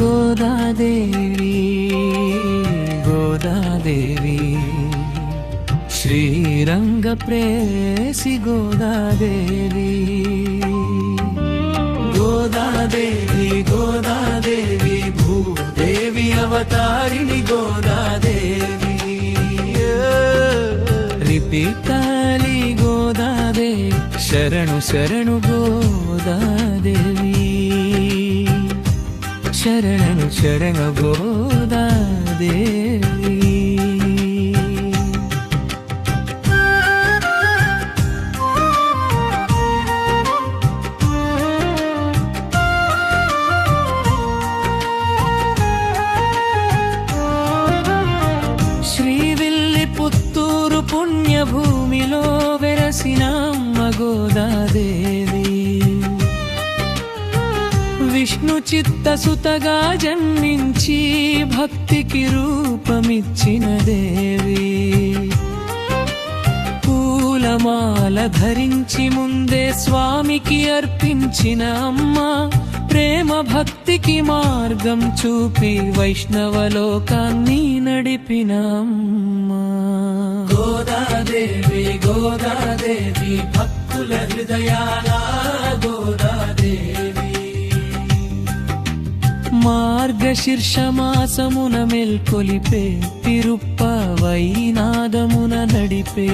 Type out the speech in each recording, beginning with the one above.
గోదాదేవి గోదాదేవి. శ్రీరంగ ప్రేసి గోదాదేవి. గోదాదేవి గోదాదేవి భూదేవి అవతారిణి గోదాదేవి. రిపితాలి గోదాదేవి శరణు శరణు గోదాదేవి. శరణు శరణు గోదాదేవి శ్రీవిల్లి పుత్తూరు పుణ్యభూమిలో వెరసిన అమ్మ గోదాదేవి విష్ణు చిత్తసుతగా జన్మించి భక్తికి రూపమిచ్చిన దేవి. పూలమాల ధరించి ముందే స్వామికి అర్పించిన అమ్మ ప్రేమ భక్తికి మార్గం చూపి వైష్ణవలోకాన్ని నడిపిన అమ్మ. గోదాదేవి గోదా మార్గశీర్షమాసమున మెల్కొలిపే తిరుప్ప వైనాదమున నడిపే.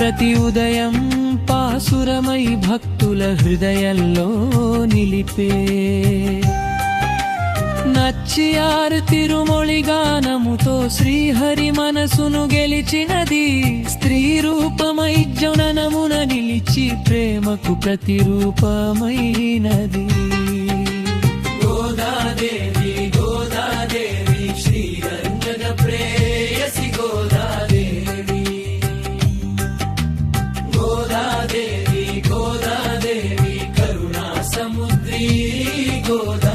ప్రతి ఉదయం పాసురమై భక్తుల హృదయంలో నిలిపే. నచ్చి ఆరు తిరుమొళి గానముతో శ్రీహరి మనసును గెలిచినది. స్త్రీ రూపమై జననమున నిలిచి ప్రేమకు ప్రతిరూపమైనది. గోదాదేవి గోదాదేవి శ్రీరంగ ప్రేయసి గోదాదేవి. గోదాదేవి గోదాదేవి కరుణా సముద్రీ గోదాదేవి.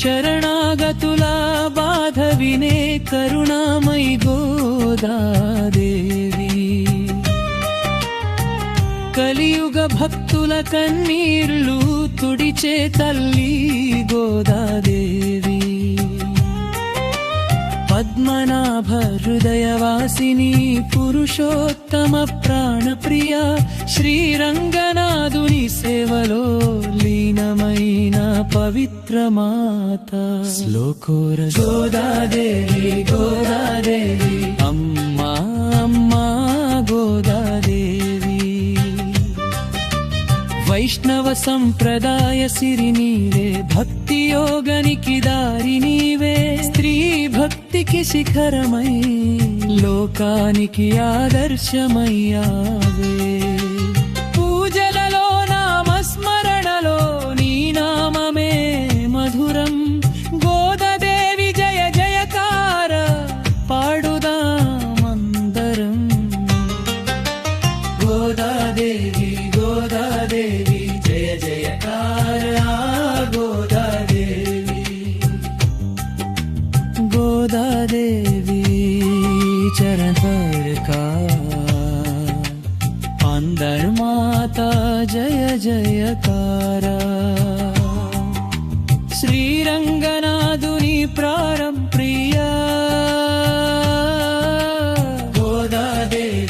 శరణాగతుల బాధ వినే కరుణామై గోదాదేవి కలియుగ భక్తుల కన్నీర్లు తుడిచే తల్లి గోదాదేవి పద్మనాభ హృదయవాసిని పురుషోత్తమ ప్రాణప్రియ శ్రీరంగనాథుని సేవలో లీనమైన పవిత్ర మాత శ్లోకోర గోదాదేవి గోదాదేవి వైష్ణవ సంప్రదాయ సిరి నీవే భక్తి యోగనికి దారి నీవే. స్త్రీ భక్తికి శిఖరమై లోకానికి ఆదర్శమయ్యావే. పూజలలో నామస్మరణలో నీ నామమే మధురం. గోదదేవి జయ జయకార పాడుదామందరం గోదాదేవి గోదాదేవి జయ జయకార గోదాదేవి. గోదాదేవి చరణ కా అందర్ మాతా జయ జయకారా. శ్రీరంగనాథుని ప్రారంభ ప్రియా. గోదాదేవి